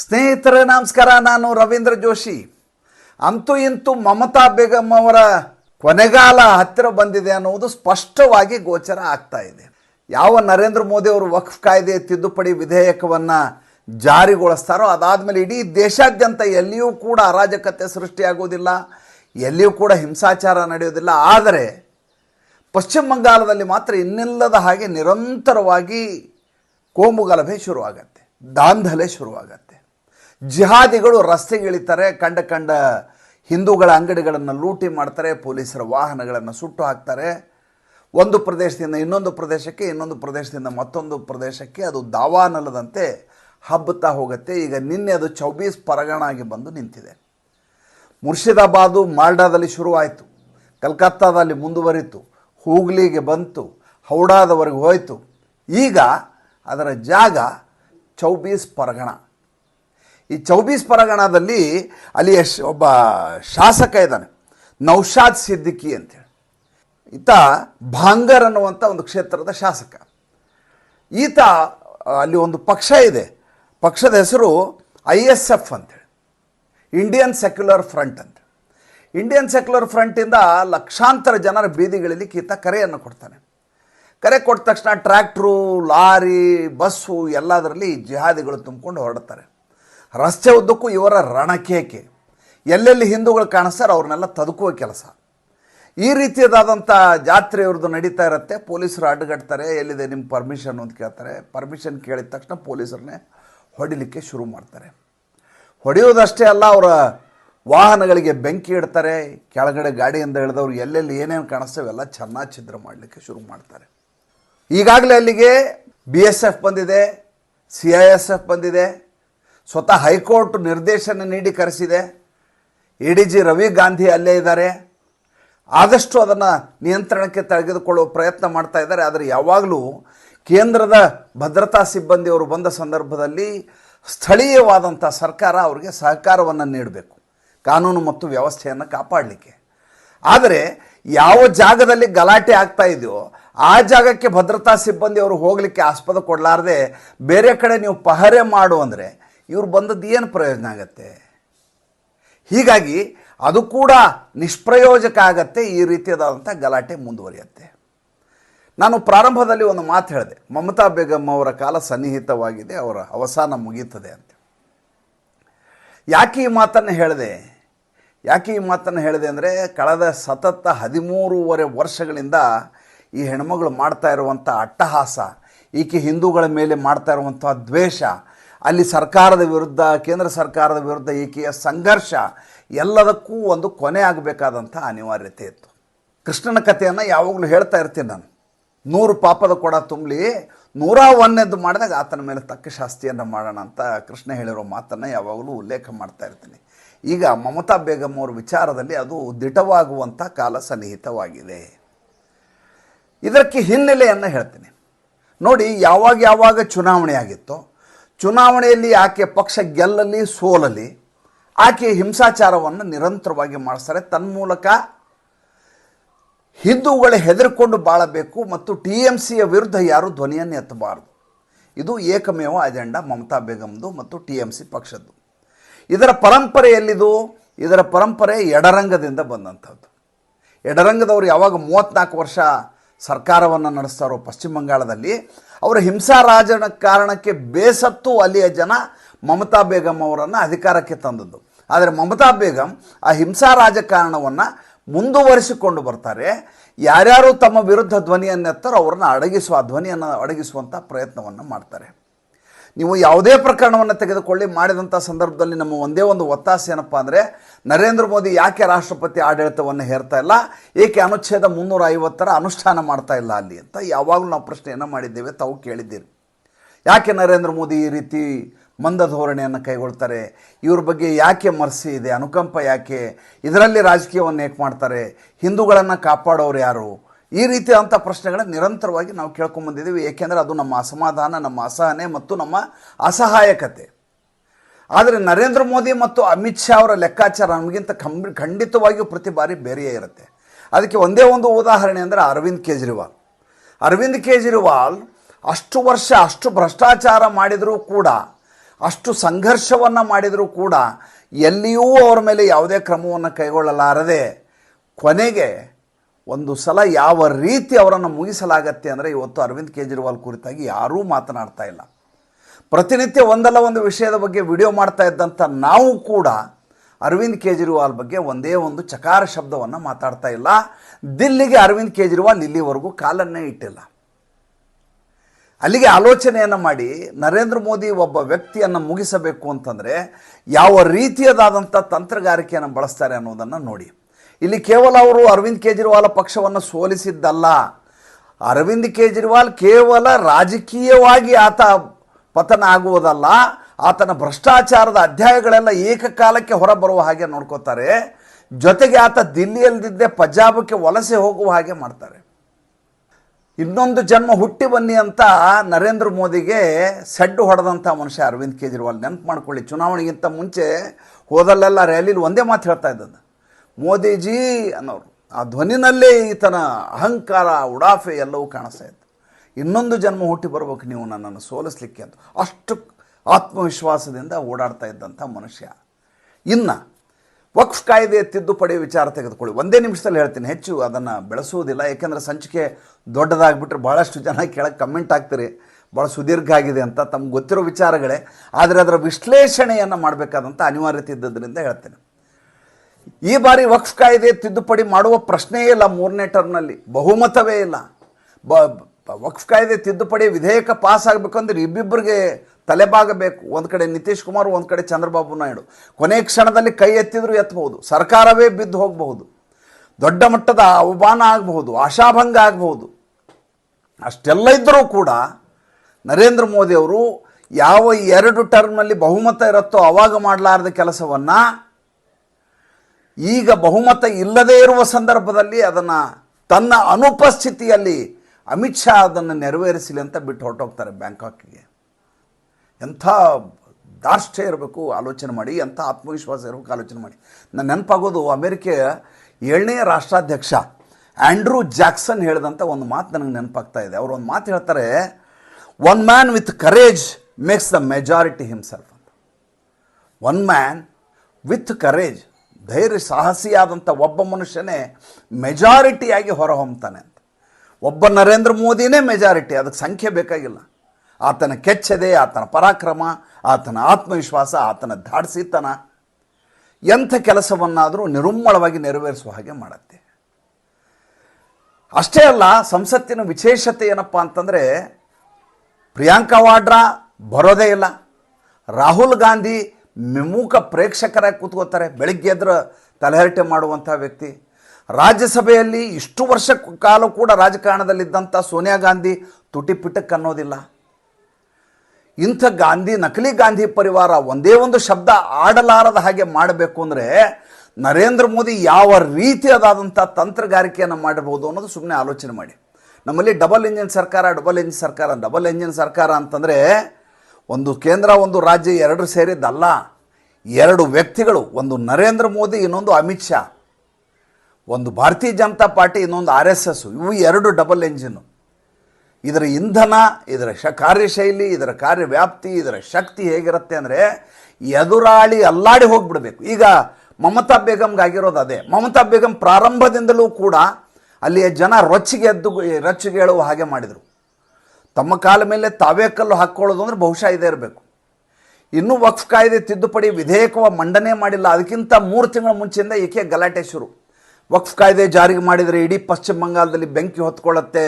ಸ್ನೇಹಿತರೆ, ನಮಸ್ಕಾರ. ನಾನು ರವೀಂದ್ರ ಜೋಶಿ. ಅಂತೂ ಇಂತೂ ಮಮತಾ ಬೇಗಂ ಅವರ ಕೊನೆಗಾಲ ಹತ್ತಿರ ಬಂದಿದೆ ಅನ್ನುವುದು ಸ್ಪಷ್ಟವಾಗಿ ಗೋಚರ ಆಗ್ತಾ ಇದೆ. ಯಾವ ನರೇಂದ್ರ ಮೋದಿ ಅವರು ವಕ್ಫ್ ಕಾಯ್ದೆ ತಿದ್ದುಪಡಿ ವಿಧೇಯಕವನ್ನು ಜಾರಿಗೊಳಿಸ್ತಾರೋ, ಅದಾದಮೇಲೆ ಇಡೀ ದೇಶಾದ್ಯಂತ ಎಲ್ಲಿಯೂ ಕೂಡ ಅರಾಜಕತೆ ಸೃಷ್ಟಿಯಾಗುವುದಿಲ್ಲ, ಎಲ್ಲಿಯೂ ಕೂಡ ಹಿಂಸಾಚಾರ ನಡೆಯೋದಿಲ್ಲ ಆದರೆ ಪಶ್ಚಿಮ ಬಂಗಾಳದಲ್ಲಿ ಮಾತ್ರ ಇನ್ನಿಲ್ಲದ ಹಾಗೆ ನಿರಂತರವಾಗಿ ಕೋಮುಗಲಭೆ ಶುರುವಾಗತ್ತೆ, ದಾಂಧಲೆ ಶುರುವಾಗತ್ತೆ. ಜಿಹಾದಿಗಳು ರಸ್ತೆಗೆ ರಸ್ತೆಗಿಳಿತಾರೆ, ಕಂಡ ಕಂಡ ಹಿಂದೂಗಳ ಅಂಗಡಿಗಳನ್ನು ಲೂಟಿ ಮಾಡ್ತಾರೆ, ಪೊಲೀಸರ ವಾಹನಗಳನ್ನು ಸುಟ್ಟು ಹಾಕ್ತಾರೆ. ಒಂದು ಪ್ರದೇಶದಿಂದ ಇನ್ನೊಂದು ಪ್ರದೇಶಕ್ಕೆ, ಇನ್ನೊಂದು ಪ್ರದೇಶದಿಂದ ಮತ್ತೊಂದು ಪ್ರದೇಶಕ್ಕೆ ಅದು ದಾವಾನಲ್ಲದಂತೆ ಹಬ್ಬುತ್ತಾ ಹೋಗುತ್ತೆ. ಈಗ ನಿನ್ನೆ ಅದು ಚೌಬೀಸ್ ಪರಗಣ ಆಗಿ ಬಂದು ನಿಂತಿದೆ. ಮುರ್ಷಿದಾಬಾದು ಮಾಲ್ಡಾದಲ್ಲಿ ಶುರುವಾಯಿತು. ಕಲ್ಕತ್ತಾದಲ್ಲಿ ಮುಂದುವರಿತು. ಹೂಗ್ಲಿಗೆ ಬಂತು. ಹೌಡಾದವರೆಗೆ ಹೋಯಿತು. ಈಗ ಅದರ ಜಾಗ ಚೌಬೀಸ್ ಪರಗಣ. ಈ ಚೌಬೀಸ್ ಪರಗಣದಲ್ಲಿ ಅಲ್ಲಿ ಒಬ್ಬ ಶಾಸಕ ಇದ್ದಾನೆ, ನೌಶಾದ್ ಸಿದ್ದಿಕಿ ಅಂತೇಳಿ. ಈತ ಭಾಂಗರ್ ಅನ್ನುವಂಥ ಒಂದು ಕ್ಷೇತ್ರದ ಶಾಸಕ. ಈತ ಅಲ್ಲಿ ಒಂದು ಪಕ್ಷ ಇದೆ. ಪಕ್ಷದ ಹೆಸರು ಐ ಎಸ್ ಎಫ್ ಅಂತೇಳಿ. ಇಂಡಿಯನ್ ಸೆಕ್ಯುಲರ್ ಫ್ರಂಟ್ ಅಂತ ಇಂಡಿಯನ್ ಸೆಕ್ಯುಲರ್ ಫ್ರಂಟಿಂದ ಲಕ್ಷಾಂತರ ಜನರ ಬೀದಿಗಳಲ್ಲಿ ಈತ ಕರೆಯನ್ನು ಕೊಡ್ತಾನೆ. ಕರೆ ಕೊಟ್ಟ ತಕ್ಷಣ ಟ್ರ್ಯಾಕ್ಟ್ರು, ಲಾರಿ, ಬಸ್ಸು ಎಲ್ಲದರಲ್ಲಿ ಜಿಹಾದಿಗಳು ತುಂಬಿಕೊಂಡು ಹೊರಡ್ತಾರೆ. ರಸ್ತೆ ಉದ್ದಕ್ಕೂ ಇವರ ರಣಕೇಕೆ. ಎಲ್ಲೆಲ್ಲಿ ಹಿಂದೂಗಳು ಕಾಣಿಸ್ತಾರೆ ಅವ್ರನ್ನೆಲ್ಲ ತದುಕುವ ಕೆಲಸ. ಈ ರೀತಿಯದಾದಂಥ ಜಾತ್ರೆ ಇವ್ರದ್ದು ನಡೀತಾ ಇರುತ್ತೆ. ಪೊಲೀಸರು ಅಡ್ಡಗಟ್ತಾರೆ ಎಲ್ಲಿದೆ ನಿಮ್ಮ ಪರ್ಮಿಷನ್ ಅಂತ ಕೇಳ್ತಾರೆ. ಪರ್ಮಿಷನ್ ಕೇಳಿದ ತಕ್ಷಣ ಪೊಲೀಸರನ್ನೇ ಹೊಡಿಲಿಕ್ಕೆ ಶುರು ಮಾಡ್ತಾರೆ. ಹೊಡೆಯೋದಷ್ಟೇ ಅಲ್ಲ, ಅವರ ವಾಹನಗಳಿಗೆ ಬೆಂಕಿ ಇಡ್ತಾರೆ, ಕೆಳಗಡೆ ಗಾಡಿಯಿಂದ ಇಳಿದವ್ರು ಎಲ್ಲೆಲ್ಲಿ ಏನೇನು ಕಾಣಿಸ್ತೇವೆ ಎಲ್ಲ ಚೆನ್ನಾಗಿ ಛಿದ್ರ ಮಾಡಲಿಕ್ಕೆ ಶುರು ಮಾಡ್ತಾರೆ. ಈಗಾಗಲೇ ಅಲ್ಲಿಗೆ ಬಿ ಎಸ್ ಎಫ್ ಬಂದಿದೆ ಸಿ ಐ ಎಸ್ ಎಫ್ ಬಂದಿದೆ ಸ್ವತಃ ಹೈಕೋರ್ಟ್ ನಿರ್ದೇಶನ ನೀಡಿ ಕರೆಸಿದೆ. A D G Ravi Gandhi ಅಲ್ಲೇ ಇದ್ದಾರೆ. ಆದಷ್ಟು ಅದನ್ನು ನಿಯಂತ್ರಣಕ್ಕೆ ತೆಗೆದುಕೊಳ್ಳುವ ಪ್ರಯತ್ನ ಮಾಡ್ತಾ ಇದ್ದಾರೆ. ಆದರೆ ಯಾವಾಗಲೂ ಕೇಂದ್ರದ ಭದ್ರತಾ ಸಿಬ್ಬಂದಿಯವರು ಬಂದ ಸಂದರ್ಭದಲ್ಲಿ ಸ್ಥಳೀಯವಾದಂಥ ಸರ್ಕಾರ ಅವರಿಗೆ ಸಹಕಾರವನ್ನು ನೀಡಬೇಕು. ಕಾನೂನು ಮತ್ತು ವ್ಯವಸ್ಥೆಯನ್ನು ಕಾಪಾಡಲಿಕ್ಕೆ. ಆದರೆ ಯಾವ ಜಾಗದಲ್ಲಿ ಗಲಾಟೆ ಆಗ್ತಾ ಇದೆಯೋ ಆ ಜಾಗಕ್ಕೆ ಭದ್ರತಾ ಸಿಬ್ಬಂದಿಯವರು ಹೋಗಲಿಕ್ಕೆ ಆಸ್ಪದ ಕೊಡಲಾರ್ದೆ ಬೇರೆ ಕಡೆ ನೀವು ಪಹರೆ ಮಾಡು ಅಂದರೆ ಇವ್ರು ಬಂದದ್ದು ಏನು ಪ್ರಯೋಜನ ಆಗತ್ತೆ? ಹೀಗಾಗಿ ಅದು ಕೂಡ ನಿಷ್ಪ್ರಯೋಜಕ ಆಗತ್ತೆ, ಈ ರೀತಿಯಾದಂಥ ಗಲಾಟೆ ಮುಂದುವರಿಯುತ್ತೆ. ನಾನು ಪ್ರಾರಂಭದಲ್ಲಿ ಒಂದು ಮಾತು ಹೇಳಿದೆ. ಮಮತಾ ಬೇಗಂ ಅವರ ಕಾಲ ಸನ್ನಿಹಿತವಾಗಿದೆ, ಅವರ ಅವಸಾನ ಮುಗೀತದೆ ಅಂತ. ಯಾಕೆ ಈ ಮಾತನ್ನು ಹೇಳಿದೆ? ಯಾಕೆ ಈ ಮಾತನ್ನು ಹೇಳಿದೆ ಅಂದರೆ, ಕಳೆದ ಸತತ ಹದಿಮೂರುವರೆ ವರ್ಷಗಳಿಂದ ಈ ಹೆಣ್ಮಗಳು ಮಾಡ್ತಾ ಇರುವಂಥ ಅಟ್ಟಹಾಸ, ಈಕೆ ಹಿಂದೂಗಳ ಮೇಲೆ ಮಾಡ್ತಾ ಇರುವಂಥ ದ್ವೇಷ ಅಲ್ಲಿ ಸರ್ಕಾರದ ವಿರುದ್ಧ, ಕೇಂದ್ರ ಸರ್ಕಾರದ ವಿರುದ್ಧ ಈಕೆಯ ಸಂಘರ್ಷ ಎಲ್ಲದಕ್ಕೂ ಒಂದು ಕೊನೆ ಆಗಬೇಕಾದಂಥ ಅನಿವಾರ್ಯತೆ ಇತ್ತು. ಕೃಷ್ಣನ ಕಥೆಯನ್ನು ಯಾವಾಗಲೂ ಹೇಳ್ತಾ ಇರ್ತೀನಿ ನಾನು. ನೂರು ಪಾಪದ ಕೊಡ ತುಂಬಲಿ, ನೂರ ಒಂದನೇದ್ದು ಮಾಡಿದಾಗ ಆತನ ಮೇಲೆ ತಕ್ಕ ಶಾಸ್ತಿಯನ್ನು ಮಾಡೋಣ ಅಂತ ಕೃಷ್ಣ ಹೇಳಿರೋ ಮಾತನ್ನು ಯಾವಾಗಲೂ ಉಲ್ಲೇಖ ಮಾಡ್ತಾ ಇರ್ತೀನಿ. ಈಗ ಮಮತಾ ಬೇಗಂ ಅವ್ರ ವಿಚಾರದಲ್ಲಿ ಅದು ದಿಟವಾಗುವಂಥ ಕಾಲ ಸನ್ನಿಹಿತವಾಗಿದೆ. ಇದಕ್ಕೆ ಹಿನ್ನೆಲೆಯನ್ನು ಹೇಳ್ತೀನಿ. ನೋಡಿ, ಯಾವಾಗ ಯಾವಾಗ ಚುನಾವಣೆ ಆಗಿತ್ತೋ ಚುನಾವಣೆಯಲ್ಲಿ ಆಕೆ ಪಕ್ಷ ಗೆಲ್ಲಲಿ, ಸೋಲಲಿ, ಆಕೆ ಹಿಂಸಾಚಾರವನ್ನು ನಿರಂತರವಾಗಿ ಮಾಡಿಸ್ತಾರೆ. ತನ್ಮೂಲಕ ಹಿಂದೂಗಳು ಹೆದರಿಕೊಂಡು ಬಾಳಬೇಕು ಮತ್ತು ಟಿ ಎಂ ಸಿಯ ವಿರುದ್ಧ ಯಾರು ಧ್ವನಿಯನ್ನು ಎತ್ತಬಾರದು. ಇದು ಏಕಮೇವ ಅಜೆಂಡಾ ಮಮತಾ ಬೇಗಮ್ದು ಮತ್ತು ಟಿ ಎಂ ಸಿ ಪಕ್ಷದ್ದು. ಇದರ ಪರಂಪರೆ ಎಲ್ಲಿದು? ಇದರ ಪರಂಪರೆ ಎಡರಂಗದಿಂದ ಬಂದಂಥದ್ದು. ಎಡರಂಗದವರು ಯಾವಾಗ ಮೂವತ್ತ್ನಾಲ್ಕು ವರ್ಷ ಸರ್ಕಾರವನ್ನು ನಡೆಸ್ತಾರೋ ಪಶ್ಚಿಮ ಬಂಗಾಳದಲ್ಲಿ ಅವರ ಹಿಂಸಾ ರಾಜನ ಕಾರಣಕ್ಕೆ ಬೇಸತ್ತು ಅಲ್ಲಿಯ ಜನ ಮಮತಾ ಬೇಗಂ ಅವರನ್ನು ಅಧಿಕಾರಕ್ಕೆ ತಂದದ್ದು. ಆದರೆ ಮಮತಾ ಬೇಗಂ ಆ ಹಿಂಸಾ ರಾಜಕಾರಣವನ್ನು ಮುಂದುವರಿಸಿಕೊಂಡು ಬರ್ತಾರೆ. ಯಾರ್ಯಾರು ತಮ್ಮ ವಿರುದ್ಧ ಧ್ವನಿಯನ್ನೆತ್ತಾರೋ ಅವರನ್ನು ಅಡಗಿಸುವ ಧ್ವನಿಯನ್ನು ಅಡಗಿಸುವಂಥ ಪ್ರಯತ್ನವನ್ನು ಮಾಡ್ತಾರೆ. ನೀವು ಯಾವುದೇ ಪ್ರಕರಣವನ್ನು ತೆಗೆದುಕೊಳ್ಳಿ ಮಾಡಿದಂಥ ಸಂದರ್ಭದಲ್ಲಿ ನಮ್ಮ ಒಂದೇ ಒಂದು ಒತ್ತಾಸೆ ಏನಪ್ಪ ಅಂದರೆ, ನರೇಂದ್ರ ಮೋದಿ ಯಾಕೆ ರಾಷ್ಟ್ರಪತಿ ಆಡಳಿತವನ್ನು ಹೇರ್ತಾ ಇಲ್ಲ, ಏಕೆ ಅನುಚ್ಛೇದ ಮುನ್ನೂರ ಐವತ್ತರ ಅನುಷ್ಠಾನ ಮಾಡ್ತಾ ಇಲ್ಲ ಅಲ್ಲಿ ಅಂತ ಯಾವಾಗಲೂ ನಾವು ಪ್ರಶ್ನೆಯನ್ನು ಮಾಡಿದ್ದೇವೆ, ತಾವು ಕೇಳಿದ್ದೀರಿ. ಯಾಕೆ ನರೇಂದ್ರ ಮೋದಿ ಈ ರೀತಿ ಮಂದ ಧೋರಣೆಯನ್ನು ಕೈಗೊಳ್ತಾರೆ, ಇವ್ರ ಬಗ್ಗೆ ಯಾಕೆ ಮರ್ಸಿ ಇದೆ, ಅನುಕಂಪ ಯಾಕೆ, ಇದರಲ್ಲಿ ರಾಜಕೀಯವನ್ನು ಏಕೆ ಮಾಡ್ತಾರೆ, ಹಿಂದೂಗಳನ್ನು ಕಾಪಾಡೋರು ಯಾರು ಈ ರೀತಿಯಾದಂಥ ಪ್ರಶ್ನೆಗಳನ್ನು ನಿರಂತರವಾಗಿ ನಾವು ಕೇಳ್ಕೊಂಬಂದಿದ್ದೀವಿ ಏಕೆಂದರೆ ಅದು ನಮ್ಮ ಅಸಮಾಧಾನ, ನಮ್ಮ ಅಸಹನೆ ಮತ್ತು ನಮ್ಮ ಅಸಹಾಯಕತೆ. ಆದರೆ ನರೇಂದ್ರ ಮೋದಿ ಮತ್ತು ಅಮಿತ್ ಶಾ ಅವರ ಲೆಕ್ಕಾಚಾರ ನಮಗಿಂತ ಕಂಬಿ, ಖಂಡಿತವಾಗಿಯೂ ಪ್ರತಿ ಬಾರಿ ಬೇರೆಯೇ ಇರುತ್ತೆ. ಅದಕ್ಕೆ ಒಂದೇ ಒಂದು ಉದಾಹರಣೆ ಅಂದರೆ ಅರವಿಂದ್ ಕೇಜ್ರಿವಾಲ್. ಅರವಿಂದ್ ಕೇಜ್ರಿವಾಲ್ ಅಷ್ಟು ವರ್ಷ ಅಷ್ಟು ಭ್ರಷ್ಟಾಚಾರ ಮಾಡಿದರೂ ಕೂಡ, ಅಷ್ಟು ಸಂಘರ್ಷವನ್ನು ಮಾಡಿದರೂ ಕೂಡ ಎಲ್ಲಿಯೂ ಅವರ ಮೇಲೆ ಯಾವುದೇ ಕ್ರಮವನ್ನು ಕೈಗೊಳ್ಳಲಾರದೆ ಕೊನೆಗೆ ಒಂದು ಸಲ ಯಾವ ರೀತಿ ಅವರನ್ನು ಮುಗಿಸಲಾಗತ್ತೆ ಅಂದರೆ ಇವತ್ತು ಅರವಿಂದ್ ಕೇಜ್ರಿವಾಲ್ ಕುರಿತಾಗಿ ಯಾರೂ ಮಾತನಾಡ್ತಾ ಇಲ್ಲ. ಪ್ರತಿನಿತ್ಯ ಒಂದಲ್ಲ ಒಂದು ವಿಷಯದ ಬಗ್ಗೆ ವಿಡಿಯೋ ಮಾಡ್ತಾ ಇದ್ದಂಥ ನಾವು ಕೂಡ ಅರವಿಂದ್ ಕೇಜ್ರಿವಾಲ್ ಬಗ್ಗೆ ಒಂದೇ ಒಂದು ಚಕಾರ ಶಬ್ದವನ್ನು ಮಾತಾಡ್ತಾ ಇಲ್ಲ. ದಿಲ್ಲಿಗೆ ಅರವಿಂದ್ ಕೇಜ್ರಿವಾಲ್ ಇಲ್ಲಿವರೆಗೂ ಕಾಲನ್ನೇ ಇಟ್ಟಿಲ್ಲ. ಅಲ್ಲಿಗೆ ಆಲೋಚನೆಯನ್ನು ಮಾಡಿ ನರೇಂದ್ರ ಮೋದಿ ಒಬ್ಬ ವ್ಯಕ್ತಿಯನ್ನು ಮುಗಿಸಬೇಕು ಅಂತಂದರೆ ಯಾವ ರೀತಿಯದಾದಂಥ ತಂತ್ರಗಾರಿಕೆಯನ್ನು ಬಳಸ್ತಾರೆ ಅನ್ನೋದನ್ನು ನೋಡಿ. ಇಲ್ಲಿ ಕೇವಲ ಅವರು ಅರವಿಂದ್ ಕೇಜ್ರಿವಾಲ್ ಪಕ್ಷವನ್ನು ಸೋಲಿಸಿದ್ದಲ್ಲ. ಅರವಿಂದ್ ಕೇಜ್ರಿವಾಲ್ ಕೇವಲ ರಾಜಕೀಯವಾಗಿ ಆತ ಪತನ ಆಗುವುದಲ್ಲ, ಆತನ ಭ್ರಷ್ಟಾಚಾರದ ಅಧ್ಯಾಯಗಳೆಲ್ಲ ಏಕಕಾಲಕ್ಕೆ ಹೊರಬರುವ ಹಾಗೆ ನೋಡ್ಕೋತಾರೆ. ಜೊತೆಗೆ ಆತ ದಿಲ್ಲಿಯಲ್ಲಿದ್ದೇ ಪಂಜಾಬಕ್ಕೆ ವಲಸೆ ಹೋಗುವ ಹಾಗೆ ಮಾಡ್ತಾರೆ. ಇನ್ನೊಂದು ಜನ್ಮ ಹುಟ್ಟಿ ಬನ್ನಿ ಅಂತ ನರೇಂದ್ರ ಮೋದಿಗೆ ಸೆಡ್ಡು ಹೊಡೆದಂಥ ಮನುಷ್ಯ ಅರವಿಂದ್ ಕೇಜ್ರಿವಾಲ್. ನೆನಪು ಮಾಡ್ಕೊಳ್ಳಿ, ಚುನಾವಣೆಗಿಂತ ಮುಂಚೆ ಹೋದಲ್ಲೆಲ್ಲ ರ್ಯಾಲಿಲಿ ಒಂದೇ ಮಾತು ಹೇಳ್ತಾ ಇದ್ದದ್ದು. ಮೋದಿಜಿ ಅನ್ನೋರು. ಆ ಧ್ವನಿನಲ್ಲೇ ಈತನ ಅಹಂಕಾರ, ಉಡಾಫೆ ಎಲ್ಲವೂ ಕಾಣಿಸ್ತಾ ಇತ್ತು. ಇನ್ನೊಂದು ಜನ್ಮ ಹುಟ್ಟಿ ಬರ್ಬೇಕು ನೀವು ನನ್ನನ್ನು ಸೋಲಿಸ್ಲಿಕ್ಕೆ ಅಂತ. ಅಷ್ಟು ಆತ್ಮವಿಶ್ವಾಸದಿಂದ ಓಡಾಡ್ತಾ ಇದ್ದಂಥ ಮನುಷ್ಯ. ಇನ್ನು ವಕ್ಫ್ ಕಾಯ್ದೆ ತಿದ್ದುಪಡಿ ವಿಚಾರ ತೆಗೆದುಕೊಳ್ಳಿ. ಒಂದೇ ನಿಮಿಷದಲ್ಲಿ ಹೇಳ್ತೀನಿ, ಹೆಚ್ಚು ಅದನ್ನು ಬೆಳೆಸುವುದಿಲ್ಲ. ಏಕೆಂದರೆ ಸಂಚಿಕೆ ದೊಡ್ಡದಾಗ್ಬಿಟ್ರೆ ಭಾಳಷ್ಟು ಜನ ಕೆಳಗೆ ಕಮೆಂಟ್ ಆಗ್ತೀರಿ ಭಾಳ ಸುದೀರ್ಘ ಆಗಿದೆ ಅಂತ ತಮ್ಗೆ ಗೊತ್ತಿರೋ ವಿಚಾರಗಳೇ. ಆದರೆ ಅದರ ವಿಶ್ಲೇಷಣೆಯನ್ನು ಮಾಡಬೇಕಾದಂಥ ಅನಿವಾರ್ಯತೆ ಇದ್ದದ್ರಿಂದ ಹೇಳ್ತೇನೆ. ಈ ಬಾರಿ ವಕ್ಫ್ ಕಾಯ್ದೆ ತಿದ್ದುಪಡಿ ಮಾಡುವ ಪ್ರಶ್ನೆಯೇ ಇಲ್ಲ ಮೂರನೇ ಟರ್ಮ್ನಲ್ಲಿ. ಬಹುಮತವೇ ಇಲ್ಲ. ಬ ವಕ್ಫ್ ಕಾಯ್ದೆ ತಿದ್ದುಪಡಿ ವಿಧೇಯಕ ಪಾಸ್ ಆಗಬೇಕಂದ್ರೆ ಇಬ್ಬಿಬ್ಬರಿಗೆ ತಲೆಬಾಗಬೇಕು. ಒಂದು ಕಡೆ ನಿತೀಶ್ ಕುಮಾರ್, ಒಂದು ಕಡೆ ಚಂದ್ರಬಾಬು ನಾಯ್ಡು. ಕೊನೆ ಕ್ಷಣದಲ್ಲಿ ಕೈ ಎತ್ತಿದ್ರು ಎತ್ತಬಹುದು ಸರ್ಕಾರವೇ ಬಿದ್ದು ಹೋಗಬಹುದು. ದೊಡ್ಡ ಮಟ್ಟದ ಅವಮಾನ ಆಗಬಹುದು. ಆಶಾಭಂಗ ಆಗಬಹುದು. ಅಷ್ಟೆಲ್ಲ ಇದ್ದರೂ ಕೂಡ ನರೇಂದ್ರ ಮೋದಿ ಅವರು ಯಾವ ಎರಡು ಟರ್ಮ್ನಲ್ಲಿ ಬಹುಮತ ಇರುತ್ತೋ ಅವಾಗ ಮಾಡಲಾರದ ಕೆಲಸವನ್ನು ಈಗ ಬಹುಮತ ಇಲ್ಲದೇ ಇರುವ ಸಂದರ್ಭದಲ್ಲಿ ಅದನ್ನು ತನ್ನ ಅನುಪಸ್ಥಿತಿಯಲ್ಲಿ ಅಮಿತ್ ಶಾ ಅದನ್ನು ನೆರವೇರಿಸಲಿ ಅಂತ ಬಿಟ್ಟು ಹೊರಟೋಗ್ತಾರೆ ಬ್ಯಾಂಕಾಕ್ಗೆ. ಎಂಥ ದಾರ್ಷ್ಟ್ಯ ಇರಬೇಕು ಆಲೋಚನೆ ಮಾಡಿ, ಎಂಥ ಆತ್ಮವಿಶ್ವಾಸ ಇರಬೇಕು ಆಲೋಚನೆ ಮಾಡಿ. ನನ್ನ ನೆನಪಾಗೋದು ಅಮೆರಿಕೆಯ ಏಳನೇ ರಾಷ್ಟ್ರಾಧ್ಯಕ್ಷ ಆ್ಯಂಡ್ರೂ ಜಾಕ್ಸನ್ ಹೇಳಿದಂಥ ಒಂದು ಮಾತು ನನಗೆ ನೆನಪಾಗ್ತಾ ಇದೆ. ಅವರು ಒಂದು ಮಾತು ಹೇಳ್ತಾರೆ one man with courage makes the majority himself ಅಂತ ಒನ್ ಮ್ಯಾನ್ ವಿತ್ ಕರೇಜ್ ಧೈರ್ಯ ಸಾಹಸಿಯಾದಂಥ ಒಬ್ಬ ಮನುಷ್ಯನೇ ಮೆಜಾರಿಟಿಯಾಗಿ ಹೊರಹೊಮ್ತಾನೆ ಅಂತ. ಒಬ್ಬ ನರೇಂದ್ರ ಮೋದಿನೇ ಮೆಜಾರಿಟಿ, ಅದಕ್ಕೆ ಸಂಖ್ಯೆ ಬೇಕಾಗಿಲ್ಲ. ಆತನ ಕೆಚ್ಚದೆ, ಆತನ ಪರಾಕ್ರಮ, ಆತನ ಆತ್ಮವಿಶ್ವಾಸ, ಆತನ ಧಾಡಿಸಿತನ, ಎಂಥ ಕೆಲಸವನ್ನಾದರೂ ನಿರುಮ್ಮಳವಾಗಿ ನೆರವೇರಿಸುವ ಹಾಗೆ ಮಾಡುತ್ತೆ. ಅಷ್ಟೇ ಅಲ್ಲ, ಸಂಸತ್ತಿನ ವಿಶೇಷತೆ ಏನಪ್ಪ ಅಂತಂದರೆ, ಪ್ರಿಯಾಂಕಾ ವಾಡ್ರಾ ಬರೋದೇ ಇಲ್ಲ. ರಾಹುಲ್ ಗಾಂಧಿ ವಿಮುಖ ಪ್ರೇಕ್ಷಕರಾಗಿ ಕೂತ್ಕೋತಾರೆ. ಬೆಳಿಗ್ಗೆ ಎದ್ರ ತಲೆಹರಟೆ ಮಾಡುವಂಥ ವ್ಯಕ್ತಿ. ರಾಜ್ಯಸಭೆಯಲ್ಲಿ ಇಷ್ಟು ವರ್ಷ ಕಾಲ ಕೂಡ ರಾಜಕಾರಣದಲ್ಲಿದ್ದಂಥ ಸೋನಿಯಾ ಗಾಂಧಿ ತುಟಿ ಪಿಟಕ್ ಅನ್ನೋದಿಲ್ಲ. ಇಂಥ ಗಾಂಧಿ, ನಕಲಿ ಗಾಂಧಿ ಪರಿವಾರ ಒಂದೇ ಒಂದು ಶಬ್ದ ಆಡಲಾರದ ಹಾಗೆ ಮಾಡಬೇಕು ಅಂದರೆ ನರೇಂದ್ರ ಮೋದಿ ಯಾವ ರೀತಿಯಾದಂಥ ತಂತ್ರಗಾರಿಕೆಯನ್ನು ಮಾಡಬಹುದು ಅನ್ನೋದು ಸುಮ್ಮನೆ ಆಲೋಚನೆ ಮಾಡಿ. ನಮ್ಮಲ್ಲಿ ಡಬಲ್ ಇಂಜಿನ್ ಸರ್ಕಾರ, ಡಬಲ್ ಇಂಜಿನ್ ಸರ್ಕಾರ, ಡಬಲ್ ಇಂಜಿನ್ ಸರ್ಕಾರ ಅಂತಂದರೆ ಒಂದು ಕೇಂದ್ರ, ಒಂದು ರಾಜ್ಯ ಎರಡು ಸೇರಿದ್ದಲ್ಲ. ಎರಡು ವ್ಯಕ್ತಿಗಳು, ಒಂದು ನರೇಂದ್ರ ಮೋದಿ, ಇನ್ನೊಂದು ಅಮಿತ್ ಶಾ. ಒಂದು ಭಾರತೀಯ ಜನತಾ ಪಾರ್ಟಿ, ಇನ್ನೊಂದು ಆರ್ ಎಸ್ ಎಸ್. ಇವು ಎರಡು ಡಬಲ್ ಎಂಜಿನ್ನು ಇದರ ಇಂಧನ, ಇದರ ಶ ಕಾರ್ಯಶೈಲಿ, ಇದರ ಕಾರ್ಯವ್ಯಾಪ್ತಿ, ಇದರ ಶಕ್ತಿ ಹೇಗಿರುತ್ತೆ ಅಂದರೆ ಎದುರಾಳಿ ಅಲ್ಲಾಡಿ ಹೋಗಿಬಿಡಬೇಕು. ಈಗ ಮಮತಾ ಬೇಗಮ್ಗಾಗಿರೋದು ಅದೇ. ಮಮತಾ ಬೇಗಂ ಪ್ರಾರಂಭದಿಂದಲೂ ಕೂಡ ಅಲ್ಲಿಯ ಜನ ರೊಚ್ಚಿಗೆ ಎದ್ದು, ರೊಚ್ಚಿಗೆ ಹೇಳುವ ಹಾಗೆ ಮಾಡಿದರು. ತಮ್ಮ ಕಾಲ ಮೇಲೆ ತಾವೇ ಕಲ್ಲು ಹಾಕ್ಕೊಳ್ಳೋದು ಅಂದರೆ ಬಹುಶಃ ಇದೇ ಇರಬೇಕು. ಇನ್ನೂ ವಕ್ಫ್ ಕಾಯ್ದೆ ತಿದ್ದುಪಡಿ ವಿಧೇಯಕವ ಮಂಡನೆ ಮಾಡಿಲ್ಲ, ಅದಕ್ಕಿಂತ ಮೂರು ತಿಂಗಳ ಮುಂಚೆಯಿಂದ ಏಕೆ ಗಲಾಟೆ ಶುರು? ವಕ್ಫ್ ಕಾಯ್ದೆ ಜಾರಿಗೆ ಮಾಡಿದರೆ ಇಡೀ ಪಶ್ಚಿಮ ಬಂಗಾಳದಲ್ಲಿ ಬೆಂಕಿ ಹೊತ್ಕೊಳ್ಳುತ್ತೆ.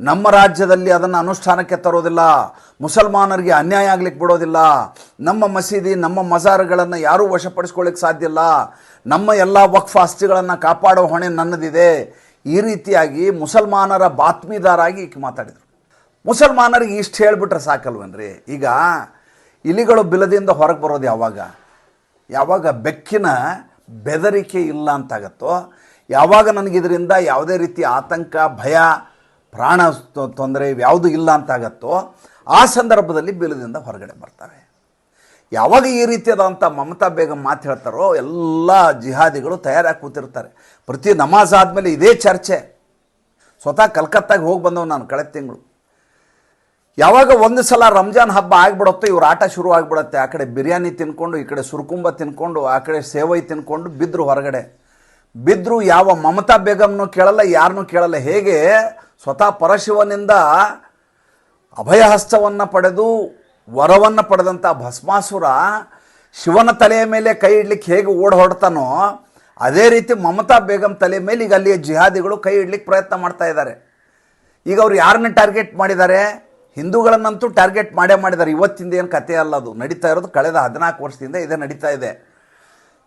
ನಮ್ಮ ರಾಜ್ಯದಲ್ಲಿ ಅದನ್ನು ಅನುಷ್ಠಾನಕ್ಕೆ ತರೋದಿಲ್ಲ, ಮುಸಲ್ಮಾನರಿಗೆ ಅನ್ಯಾಯ ಆಗ್ಲಿಕ್ಕೆ ಬಿಡೋದಿಲ್ಲ. ನಮ್ಮ ಮಸೀದಿ, ನಮ್ಮ ಮಜಾರ್ಗಳನ್ನು ಯಾರೂ ವಶಪಡಿಸ್ಕೊಳ್ಳಿಕ್ಕೆ ಸಾಧ್ಯ ಇಲ್ಲ. ನಮ್ಮ ಎಲ್ಲ ವಕ್ಫ್ ಆಸ್ತಿಗಳನ್ನು ಕಾಪಾಡೋ ಹೊಣೆ ನನ್ನದಿದೆ. ಈ ರೀತಿಯಾಗಿ ಮುಸಲ್ಮಾನರ ಬಾತ್ಮೀದಾರಾಗಿ ಈಕೆ ಮಾತಾಡಿದರು. ಮುಸಲ್ಮಾನರಿಗೆ ಇಷ್ಟು ಹೇಳಿಬಿಟ್ರೆ ಸಾಕಲ್ವೇನ್ರಿ? ಈಗ ಇಲಿಗಳು ಬಿಲದಿಂದ ಹೊರಗೆ ಬರೋದು ಯಾವಾಗ? ಯಾವಾಗ ಬೆಕ್ಕಿನ ಬೆದರಿಕೆ ಇಲ್ಲ ಅಂತಾಗತ್ತೋ, ಯಾವಾಗ ನನಗೆ ಇದರಿಂದ ಯಾವುದೇ ರೀತಿ ಆತಂಕ, ಭಯ, ಪ್ರಾಣ ತೊಂದರೆ ಯಾವುದು ಇಲ್ಲ ಅಂತಾಗತ್ತೋ, ಆ ಸಂದರ್ಭದಲ್ಲಿ ಬಿಲದಿಂದ ಹೊರಗಡೆ ಬರ್ತವೆ ಯಾವಾಗ ಈ ರೀತಿಯಾದಂಥ ಮಮತಾ ಬೇಗಂ ಮಾತು ಹೇಳ್ತಾರೋ, ಎಲ್ಲ ಜಿಹಾದಿಗಳು ತಯಾರಾಗಿ ಕೂತಿರ್ತಾರೆ. ಪ್ರತಿ ನಮಾಜ್ ಆದಮೇಲೆ ಇದೇ ಚರ್ಚೆ. ಸ್ವತಃ ಕಲ್ಕತ್ತಾಗೆ ಹೋಗಿ ಬಂದವು ನಾನು ಕಳೆದ ತಿಂಗಳು. ಯಾವಾಗ ಒಂದು ಸಲ ರಂಜಾನ್ ಹಬ್ಬ ಆಗ್ಬಿಡುತ್ತೋ ಇವ್ರ ಆಟ ಶುರು ಆಗ್ಬಿಡುತ್ತೆ. ಆ ಕಡೆ ಬಿರಿಯಾನಿ ತಿನ್ಕೊಂಡು, ಈ ಕಡೆ ಸುರ್ಕುಂಬ ತಿನ್ಕೊಂಡು, ಆ ಕಡೆ ಸೇವೈ ತಿನ್ಕೊಂಡು ಬಿದ್ದರು ಹೊರಗಡೆ. ಬಿದ್ದರು ಯಾವ ಮಮತಾ ಬೇಗಮ್ನು ಕೇಳಲ್ಲ ಯಾರನ್ನೂ ಕೇಳಲ್ಲ. ಹೇಗೆ? ಸ್ವತಃ ಪರಶಿವನಿಂದ ಅಭಯಹಸ್ತವನ್ನು ಪಡೆದು, ವರವನ್ನು ಪಡೆದಂಥ ಭಸ್ಮಾಸುರ ಶಿವನ ತಲೆಯ ಮೇಲೆ ಕೈ ಇಡ್ಲಿಕ್ಕೆ ಹೇಗೆ ಓಡ್ ಹೊಡ್ತಾನೋ ಅದೇ ರೀತಿ ಮಮತಾ ಬೇಗಂ ತಲೆ ಮೇಲೆ ಈಗ ಅಲ್ಲಿಯ ಜಿಹಾದಿಗಳು ಕೈ ಇಡ್ಲಿಕ್ಕೆ ಪ್ರಯತ್ನ ಮಾಡ್ತಾ ಇದ್ದಾರೆ. ಈಗ ಅವ್ರು ಯಾರನ್ನ ಟಾರ್ಗೆಟ್ ಮಾಡಿದ್ದಾರೆ? ಹಿಂದೂಗಳನ್ನಂತೂ ಟಾರ್ಗೆಟ್ ಮಾಡೇ ಮಾಡಿದ್ದಾರೆ. ಇವತ್ತಿಂದ ಏನು ಕಥೆ ಅಲ್ಲ ಅದು. ನಡೀತಾ ಇರೋದು ಕಳೆದ ಹದಿನಾಲ್ಕು ವರ್ಷದಿಂದ ಇದೇ, ನಡೀತಾ ಇದೆ.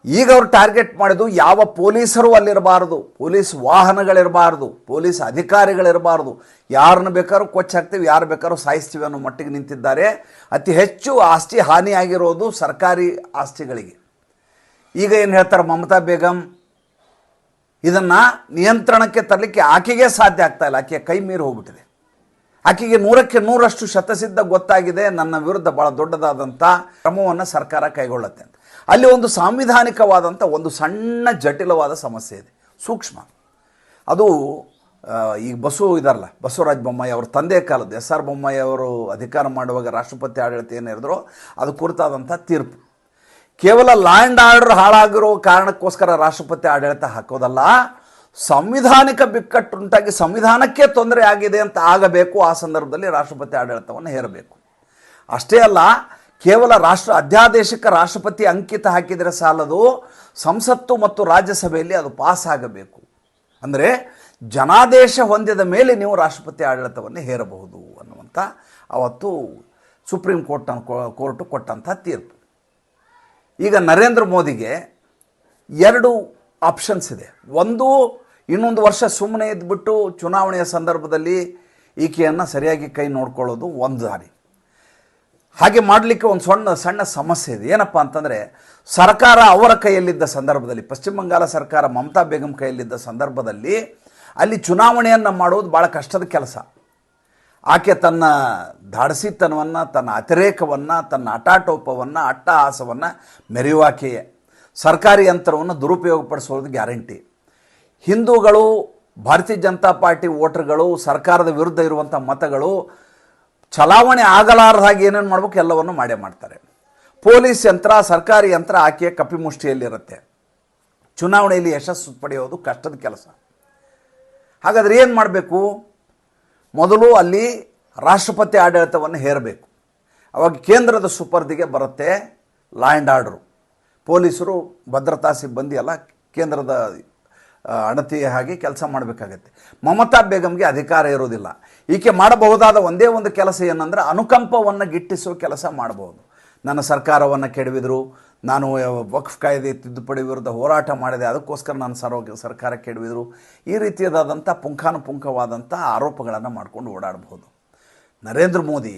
ಈಗ ಅವರು ಟಾರ್ಗೆಟ್ ಮಾಡಿದ್ದು ಯಾವ ಪೊಲೀಸರು ಅಲ್ಲಿರಬಾರ್ದು. ಪೊಲೀಸ್ ವಾಹನಗಳಿರಬಾರ್ದು. ಪೊಲೀಸ್ ಅಧಿಕಾರಿಗಳಿರಬಾರ್ದು. ಯಾರನ್ನು ಬೇಕಾದ್ರೂ ಕೊಚ್ಚ ಹಾಕ್ತೀವಿ, ಯಾರು ಬೇಕಾದ್ರೂ ಸಾಯಿಸ್ತೀವಿ ಅನ್ನೋ ಮಟ್ಟಿಗೆ ನಿಂತಿದ್ದಾರೆ. ಅತಿ ಹೆಚ್ಚು ಆಸ್ತಿ ಹಾನಿಯಾಗಿರೋದು ಸರ್ಕಾರಿ ಆಸ್ತಿಗಳಿಗೆ. ಈಗ ಏನು ಹೇಳ್ತಾರೆ ಮಮತಾ ಬೇಗಂ? ಇದನ್ನು ನಿಯಂತ್ರಣಕ್ಕೆ ತರಲಿಕ್ಕೆ ಆಕೆಗೆ ಸಾಧ್ಯ ಆಗ್ತಾ ಇಲ್ಲ. ಆಕೆಯ ಕೈ ಮೀರಿ ಹೋಗ್ಬಿಟ್ಟಿದೆ. ಆಕೆಗೆ ನೂರಕ್ಕೆ ನೂರಷ್ಟು ಶತಸಿದ್ಧ ಗೊತ್ತಾಗಿದೆ. ನನ್ನ ವಿರುದ್ಧ ಭಾಳ ದೊಡ್ಡದಾದಂಥ ಕ್ರಮವನ್ನು ಸರ್ಕಾರ ಕೈಗೊಳ್ಳುತ್ತೆ ಅಂತ. ಅಲ್ಲಿ ಒಂದು ಸಾಂವಿಧಾನಿಕವಾದಂಥ ಒಂದು ಸಣ್ಣ ಜಟಿಲವಾದ ಸಮಸ್ಯೆ ಇದೆ. ಸೂಕ್ಷ್ಮ. ಅದು ಈಗ ಬಸು ಇದಾರಲ್ಲ, ಬಸವರಾಜ ಬೊಮ್ಮಾಯಿ ಅವ್ರ ತಂದೆ ಕಾಲದ್ದು. ಎಸ್ ಆರ್ ಬೊಮ್ಮಾಯಿ ಅವರು ಅಧಿಕಾರ ಮಾಡುವಾಗ ರಾಷ್ಟ್ರಪತಿ ಆಡಳಿತ ಏನು ಹೇಳಿದ್ರು? ಅದು ಕುರಿತಾದಂಥ ತೀರ್ಪು. ಕೇವಲ ಲ್ಯಾಂಡ್ ಆರ್ಡರ್ ಹಾಳಾಗಿರೋ ಕಾರಣಕ್ಕೋಸ್ಕರ ರಾಷ್ಟ್ರಪತಿ ಆಡಳಿತ ಹಾಕೋದಲ್ಲ. ಸಂವಿಧಾನಿಕ ಬಿಕ್ಕಟ್ಟುಂಟಾಗಿ ಸಂವಿಧಾನಕ್ಕೆ ತೊಂದರೆ ಆಗಿದೆ ಅಂತ ಆಗಬೇಕು, ಆ ಸಂದರ್ಭದಲ್ಲಿ ರಾಷ್ಟ್ರಪತಿ ಆಡಳಿತವನ್ನು ಹೇರಬೇಕು. ಅಷ್ಟೇ ಅಲ್ಲ, ಕೇವಲ ರಾಷ್ಟ್ರ ಅಧ್ಯಾದೇಶಕ್ಕೆ ರಾಷ್ಟ್ರಪತಿ ಅಂಕಿತ ಹಾಕಿದರೆ ಸಾಲದು, ಸಂಸತ್ತು ಮತ್ತು ರಾಜ್ಯಸಭೆಯಲ್ಲಿ ಅದು ಪಾಸ್ ಆಗಬೇಕು. ಅಂದರೆ ಜನಾದೇಶ ಹೊಂದಿದ ಮೇಲೆ ನೀವು ರಾಷ್ಟ್ರಪತಿ ಆಡಳಿತವನ್ನು ಹೇರಬಹುದು ಅನ್ನುವಂಥ ಅವತ್ತು ಸುಪ್ರೀಂ ಕೋರ್ಟ್ ಕೋರ್ಟು ಕೊಟ್ಟಂಥ ತೀರ್ಪು. ಈಗ ನರೇಂದ್ರ ಮೋದಿಗೆ ಎರಡು ಆಪ್ಷನ್ಸ್ ಇದೆ. ಒಂದು, ಇನ್ನೊಂದು ವರ್ಷ ಸುಮ್ಮನೆ ಇದ್ಬಿಟ್ಟು ಚುನಾವಣೆಯ ಸಂದರ್ಭದಲ್ಲಿ ಈಕೆಯನ್ನು ಸರಿಯಾಗಿ ಕೈ ನೋಡ್ಕೊಳ್ಳೋದು ಒಂದು ದಾರಿ. ಹಾಗೆ ಮಾಡಲಿಕ್ಕೆ ಒಂದು ಸಣ್ಣ ಸಣ್ಣ ಸಮಸ್ಯೆ ಇದೆ. ಏನಪ್ಪ ಅಂತಂದರೆ, ಸರ್ಕಾರ ಅವರ ಕೈಯಲ್ಲಿದ್ದ ಸಂದರ್ಭದಲ್ಲಿ, ಪಶ್ಚಿಮ ಬಂಗಾಳ ಸರ್ಕಾರ ಮಮತಾ ಬೇಗಂ ಕೈಯಲ್ಲಿದ್ದ ಸಂದರ್ಭದಲ್ಲಿ ಅಲ್ಲಿ ಚುನಾವಣೆಯನ್ನು ಮಾಡೋದು ಭಾಳ ಕಷ್ಟದ ಕೆಲಸ. ಆಕೆ ತನ್ನ ಧಾಡಸಿತನವನ್ನು, ತನ್ನ ಅತಿರೇಕವನ್ನು, ತನ್ನ ಅಟಾಟೋಪವನ್ನು, ಅಟ್ಟಹಾಸವನ್ನು ಮೆರೆಯುವಾಕೆಯೇ ಸರ್ಕಾರಿ ಯಂತ್ರವನ್ನು ದುರುಪಯೋಗಪಡಿಸೋದು ಗ್ಯಾರಂಟಿ. ಹಿಂದೂಗಳು, ಭಾರತೀಯ ಜನತಾ ಪಾರ್ಟಿ ವೋಟರ್ಗಳು, ಸರ್ಕಾರದ ವಿರುದ್ಧ ಇರುವಂಥ ಮತಗಳು ಚಲಾವಣೆ ಆಗಲಾರದ ಹಾಗೆ ಏನೇನು ಮಾಡಬೇಕು ಎಲ್ಲವನ್ನು ಮಾಡೇ ಮಾಡ್ತಾರೆ. ಪೊಲೀಸ್ ಯಂತ್ರ, ಸರ್ಕಾರಿ ಯಂತ್ರ ಆಕೆಯ ಕಪಿಮುಷ್ಟಿಯಲ್ಲಿರುತ್ತೆ ಚುನಾವಣೆಯಲ್ಲಿ ಯಶಸ್ಸು ಪಡೆಯೋದು ಕಷ್ಟದ ಕೆಲಸ. ಹಾಗಾದ್ರೆ ಏನು ಮಾಡಬೇಕು? ಮೊದಲು ಅಲ್ಲಿ ರಾಷ್ಟ್ರಪತಿ ಆಡಳಿತವನ್ನು ಹೇರಬೇಕು. ಅವಾಗ ಕೇಂದ್ರದ ಸುಪರ್ದಿಗೆ ಬರುತ್ತೆ ಲಾ ಆ್ಯಂಡ್ ಆರ್ಡ್ರು. ಪೊಲೀಸರು ಭದ್ರತಾ ಸಿಬ್ಬಂದಿ ಎಲ್ಲ ಕೇಂದ್ರದ ಅಣತಿಯ ಹಾಗೆ ಕೆಲಸ ಮಾಡಬೇಕಾಗತ್ತೆ. ಮಮತಾ ಬೇಗಮ್ಗೆ ಅಧಿಕಾರ ಇರೋದಿಲ್ಲ ಈಕೆ ಮಾಡಬಹುದಾದ ಒಂದೇ ಒಂದು ಕೆಲಸ ಏನಂದ್ರೆ ಅನುಕಂಪವನ್ನು ಗಿಟ್ಟಿಸೋ ಕೆಲಸ ಮಾಡಬಹುದು. ನನ್ನ ಸರ್ಕಾರವನ್ನು ಕೆಡವಿದ್ರು, ನಾನು ವಕ್ಫ್ ಕಾಯ್ದೆ ತಿದ್ದುಪಡಿ ವಿರುದ್ಧ ಹೋರಾಟ ಮಾಡಿದೆ, ಅದಕ್ಕೋಸ್ಕರ ನಾನು ಸರ್ವ, ಸರ್ಕಾರ ಕೆಡವಿದ್ರು. ಈ ರೀತಿಯಾದಂಥ ಪುಂಖಾನುಪುಂಖವಾದಂಥ ಆರೋಪಗಳನ್ನು ಮಾಡಿಕೊಂಡು ಓಡಾಡಬಹುದು. ನರೇಂದ್ರ ಮೋದಿ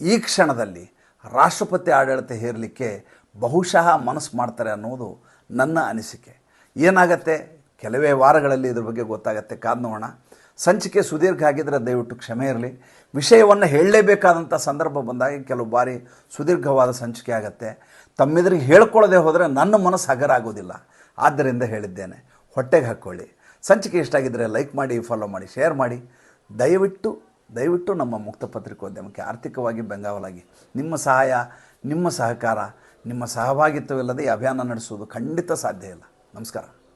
ಈ ಕ್ಷಣದಲ್ಲಿ ರಾಷ್ಟ್ರಪತಿ ಆಡಳಿತ ಹೇರಲಿಕ್ಕೆ ಬಹುಶಃ ಮನಸ್ಸು ಮಾಡ್ತಾರೆ ಅನ್ನೋದು ನನ್ನ ಅನಿಸಿಕೆ. ಏನಾಗತ್ತೆ? ಕೆಲವೇ ವಾರಗಳಲ್ಲಿ ಇದ್ರ ಬಗ್ಗೆ ಗೊತ್ತಾಗತ್ತೆ. ಕಾದ್ ನೋಡೋಣ. ಸಂಚಿಕೆ ಸುದೀರ್ಘ ಆಗಿದ್ದರೆ ದಯವಿಟ್ಟು ಕ್ಷಮೆ ಇರಲಿ. ವಿಷಯವನ್ನು ಹೇಳಲೇಬೇಕಾದಂಥ ಸಂದರ್ಭ ಬಂದಾಗ ಕೆಲವು ಬಾರಿ ಸುದೀರ್ಘವಾದ ಸಂಚಿಕೆ ಆಗತ್ತೆ. ತಮ್ಮೆದುರಿಗೆ ಹೇಳ್ಕೊಳ್ಳದೆ ಹೋದರೆ ನನ್ನ ಮನಸ್ಸು ಹಗರ ಆಗೋದಿಲ್ಲ ಆದ್ದರಿಂದ ಹೇಳಿದ್ದೇನೆ. ಹೊಟ್ಟೆಗೆ ಹಾಕ್ಕೊಳ್ಳಿ. ಸಂಚಿಕೆ ಇಷ್ಟ ಆಗಿದ್ದರೆ ಲೈಕ್ ಮಾಡಿ ಫಾಲೋ ಮಾಡಿ ಶೇರ್ ಮಾಡಿ. ದಯವಿಟ್ಟು ದಯವಿಟ್ಟು ನಮ್ಮ ಮುಕ್ತ ಪತ್ರಿಕೋದ್ಯಮಕ್ಕೆ ಆರ್ಥಿಕವಾಗಿ ಬೆಂಗಾವಲಾಗಿ. ನಿಮ್ಮ ಸಹಾಯ, ನಿಮ್ಮ ಸಹಕಾರ. ನಿಮ್ಮ ಸಹಭಾಗಿತ್ವವಿಲ್ಲದೆ ಈ ಅಭಿಯಾನ ನಡೆಸುವುದು ಖಂಡಿತ ಸಾಧ್ಯ ಇಲ್ಲ. ನಮಸ್ಕಾರ.